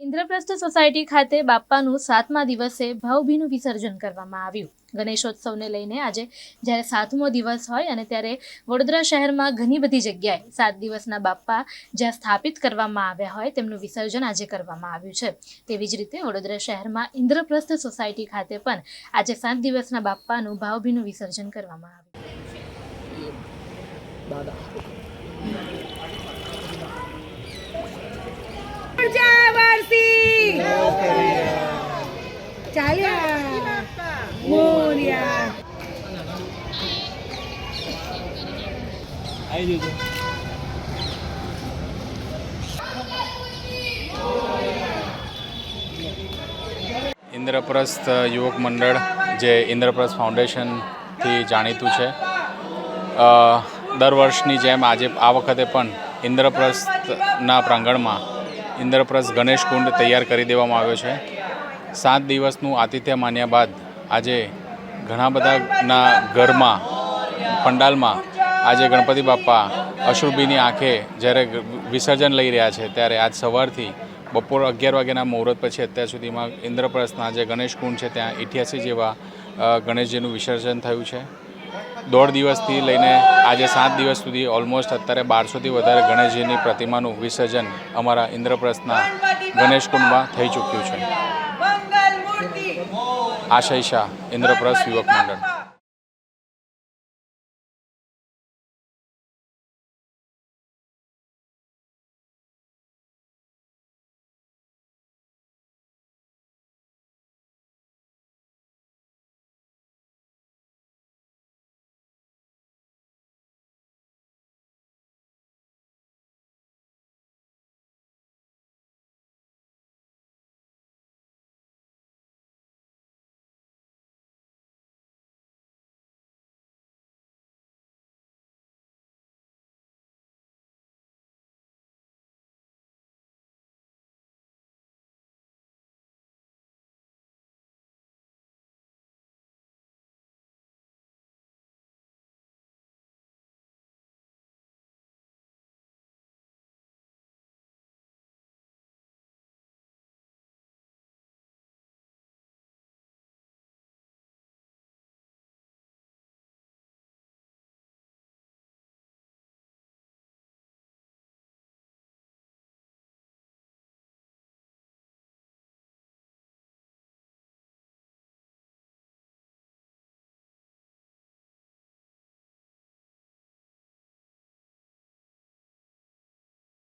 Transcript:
Indraprastha society ખાતે બાપ્પાનું સાતમા દિવસે ભાવભીનું વિસર્જન કરવામાં આવ્યું. ગણેશોત્સવને લઈને આજે જ્યારે સાતમો દિવસ હોય અને ત્યારે વડોદરા શહેરમાં ઘણી બધી જગ્યાએ સાત દિવસના બાપ્પા જ્યાં સ્થાપિત કરવામાં આવ્યા હોય તેમનું વિસર્જન આજે કરવામાં આવ્યું છે. તેવી જ રીતે વડોદરા શહેરમાં ઇન્દ્રપ્રસ્થ સોસાયટી ખાતે પણ આજે સાત દિવસના બાપ્પાનું ભાવભીનું વિસર્જન કરવામાં આવ્યું. જય ચાલ્યા મોર્યા ઇન્દ્રપ્રસ્થ યુવક મંડળ જે ઇન્દ્રપ્રસ્થ ફાઉન્ડેશનથી જાણીતું છે દર વર્ષની જેમ આજે આ વખતે પણ ઇન્દ્રપ્રસ્થના પ્રાંગણમાં ઇન્દ્રપ્રસ્થ ગણેશ કુંડ તૈયાર કરી દેવામાં આવ્યો છે. સાત દિવસનું આતિથ્ય માન્યા બાદ આજે ઘણા બધાના ઘરમાં, પંડાલમાં આજે ગણપતિ બાપ્પા અશ્રુભીની આંખે જ્યારે વિસર્જન લઈ રહ્યા છે ત્યારે આજ સવારથી બપોર અગિયાર વાગ્યાના મુહૂર્ત પછી અત્યાર સુધીમાં ઇન્દ્રપ્રસ્થના જે ગણેશ કુંડ છે ત્યાં ઇઠ્યાસી જેવા ગણેશજીનું વિસર્જન થયું છે. દોઢ દિવસથી લઈને આજે સાત દિવસ સુધી ઓલમોસ્ટ અત્યારે બારસોથી વધારે ગણેશજીની પ્રતિમાનું વિસર્જન અમારા ઇન્દ્રપ્રસ્થના ગણેશ કુંડમાં થઈ ચૂક્યું છે. આશય શાહ ઇન્દ્રપ્રસ્થ યુવક મંડળ